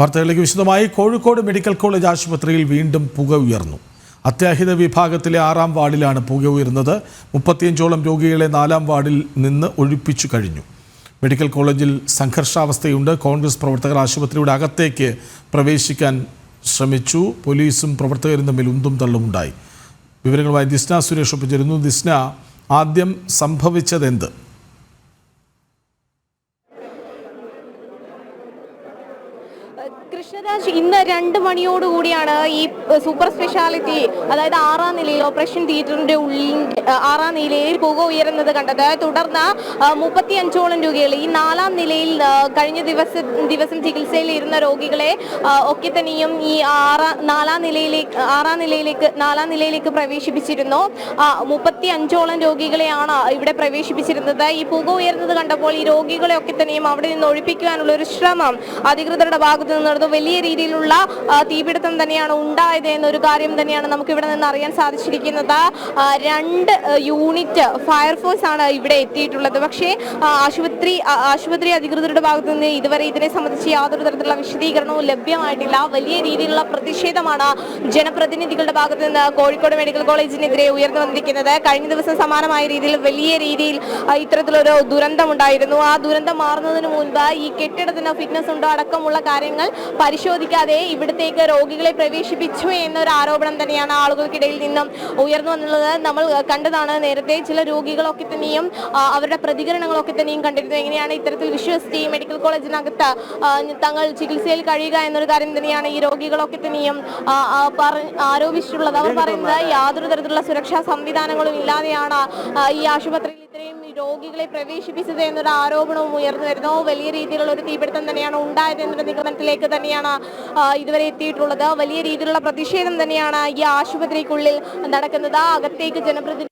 വാർത്തകളിലേക്ക് വിശദമായി. Kozhikode medical college ആശുപത്രിയിൽ വീണ്ടും പുക ഉയർന്നു. അത്യാഹിത വിഭാഗത്തിലെ ആറാം വാർഡിലാണ് പുക ഉയർന്നത് മുപ്പത്തിയഞ്ചോളം രോഗികളെ നാലാം വാർഡിൽ നിന്ന് ഒഴിപ്പിച്ചു കഴിഞ്ഞു. മെഡിക്കൽ കോളേജിൽ സംഘർഷാവസ്ഥയുണ്ട്. കോൺഗ്രസ് പ്രവർത്തകർ ആശുപത്രിയുടെ അകത്തേക്ക് പ്രവേശിക്കാൻ ശ്രമിച്ചു. പോലീസും പ്രവർത്തകരും തമ്മിൽ ഉന്തും തള്ളുമുണ്ടായി വിവരങ്ങളുമായി ദിസ്ന സുരേഷ് ഒപ്പിച്ചിരുന്നു ദിസ്ന ആദ്യം സംഭവിച്ചതെന്ത്? കൃഷ്ണരാജ് ഇന്ന് രണ്ട് മണിയോടുകൂടിയാണ് ഈ സൂപ്പർ സ്പെഷ്യാലിറ്റി അതായത് ആറാം നിലയിൽ ഓപ്പറേഷൻ തിയേറ്ററിന്റെ ഉള്ളിൽ ആറാം നിലയിൽ പുക ഉയരുന്നത് കണ്ടത്. തുടർന്ന് മുപ്പത്തി അഞ്ചോളം രോഗികൾ ഈ നാലാം നിലയിൽ കഴിഞ്ഞ ദിവസം ദിവസം ചികിത്സയിൽ ഇരുന്ന രോഗികളെ ഒക്കെ തന്നെയും ഈ ആറാം നാലാം നിലയിലേക്ക് ആറാം നിലയിലേക്ക് നാലാം നിലയിലേക്ക് പ്രവേശിപ്പിച്ചിരുന്നു. മുപ്പത്തി അഞ്ചോളം രോഗികളെയാണ് ഇവിടെ പ്രവേശിപ്പിച്ചിരുന്നത്. ഈ പുക ഉയർന്നത് കണ്ടപ്പോൾ ഈ രോഗികളെ ഒക്കെ തന്നെയും അവിടെ നിന്ന് ഒഴിപ്പിക്കുവാനുള്ള ഒരു ശ്രമം അധികൃതരുടെ ഭാഗത്ത് നിന്ന് നടന്നു. വലിയ രീതിയിലുള്ള തീപിടുത്തം തന്നെയാണ് ഉണ്ടായത് എന്നൊരു കാര്യം തന്നെയാണ് നമുക്ക് ഇവിടെ നിന്ന് അറിയാൻ സാധിച്ചിരിക്കുന്നത്. രണ്ട് യൂണിറ്റ് ഫയർഫോഴ്സ് ആണ് ഇവിടെ എത്തിയിട്ടുള്ളത്. പക്ഷേ ആശുപത്രി ആശുപത്രി അധികൃതരുടെ ഭാഗത്ത് നിന്ന് ഇതുവരെ ഇതിനെ സംബന്ധിച്ച് യാതൊരു തരത്തിലുള്ള വിശദീകരണവും ലഭ്യമായിട്ടില്ല. വലിയ രീതിയിലുള്ള പ്രതിഷേധമാണ് ജനപ്രതിനിധികളുടെ ഭാഗത്ത് നിന്ന് കോഴിക്കോട് മെഡിക്കൽ കോളേജിനെതിരെ ഉയർന്നു വന്നിരിക്കുന്നത്. കഴിഞ്ഞ ദിവസം സമാനമായ രീതിയിൽ വലിയ രീതിയിൽ ഇത്തരത്തിലൊരു ദുരന്തമുണ്ടായിരുന്നു ആ ദുരന്തം മാറുന്നതിന് മുൻപ് ഈ കെട്ടിടത്തിന് ഫിറ്റ്നസ് ഉണ്ടോ അടക്കമുള്ള കാര്യങ്ങൾ പരിശോധിക്കാതെ ഇവിടത്തേക്ക് രോഗികളെ പ്രവേശിപ്പിച്ചു എന്നൊരു ആരോപണം തന്നെയാണ് ആളുകൾക്കിടയിൽ നിന്നും ഉയർന്നു വന്നുള്ളത്. നമ്മൾ കണ്ടതാണ് നേരത്തെ ചില രോഗികളൊക്കെ തന്നെയും അവരുടെ പ്രതികരണങ്ങളൊക്കെ തന്നെയും കണ്ടിരുന്നു എങ്ങനെയാണ് ഇത്തരത്തിൽ വിശ്വസിച്ച് ഈ മെഡിക്കൽ കോളേജിനകത്ത് തങ്ങൾ ചികിത്സയിൽ കഴിയുക എന്നൊരു കാര്യം തന്നെയാണ് ഈ രോഗികളൊക്കെ തന്നെയും ആരോപിച്ചിട്ടുള്ളത്. അവർ പറയുന്നത് യാതൊരു തരത്തിലുള്ള സുരക്ഷാ സംവിധാനങ്ങളും ഇല്ലാതെയാണ് ഈ ആശുപത്രിയിൽ ഇത്രയും രോഗികളെ പ്രവേശിപ്പിച്ചത് എന്നൊരു ആരോപണവും ഉയർന്നു വരുന്നു. വലിയ രീതിയിലുള്ള ഒരു തീപിടുത്തം തന്നെയാണ് ഉണ്ടായത് എന്നൊരു നിഗമനത്തിലേക്ക് തന്നെയാണ് ഇതുവരെ എത്തിയിട്ടുള്ളത്. വലിയ രീതിയിലുള്ള പ്രതിഷേധം തന്നെയാണ് ഈ ആശുപത്രിക്കുള്ളിൽ നടക്കുന്നത്. അകത്തേക്ക് ജനപ്രതി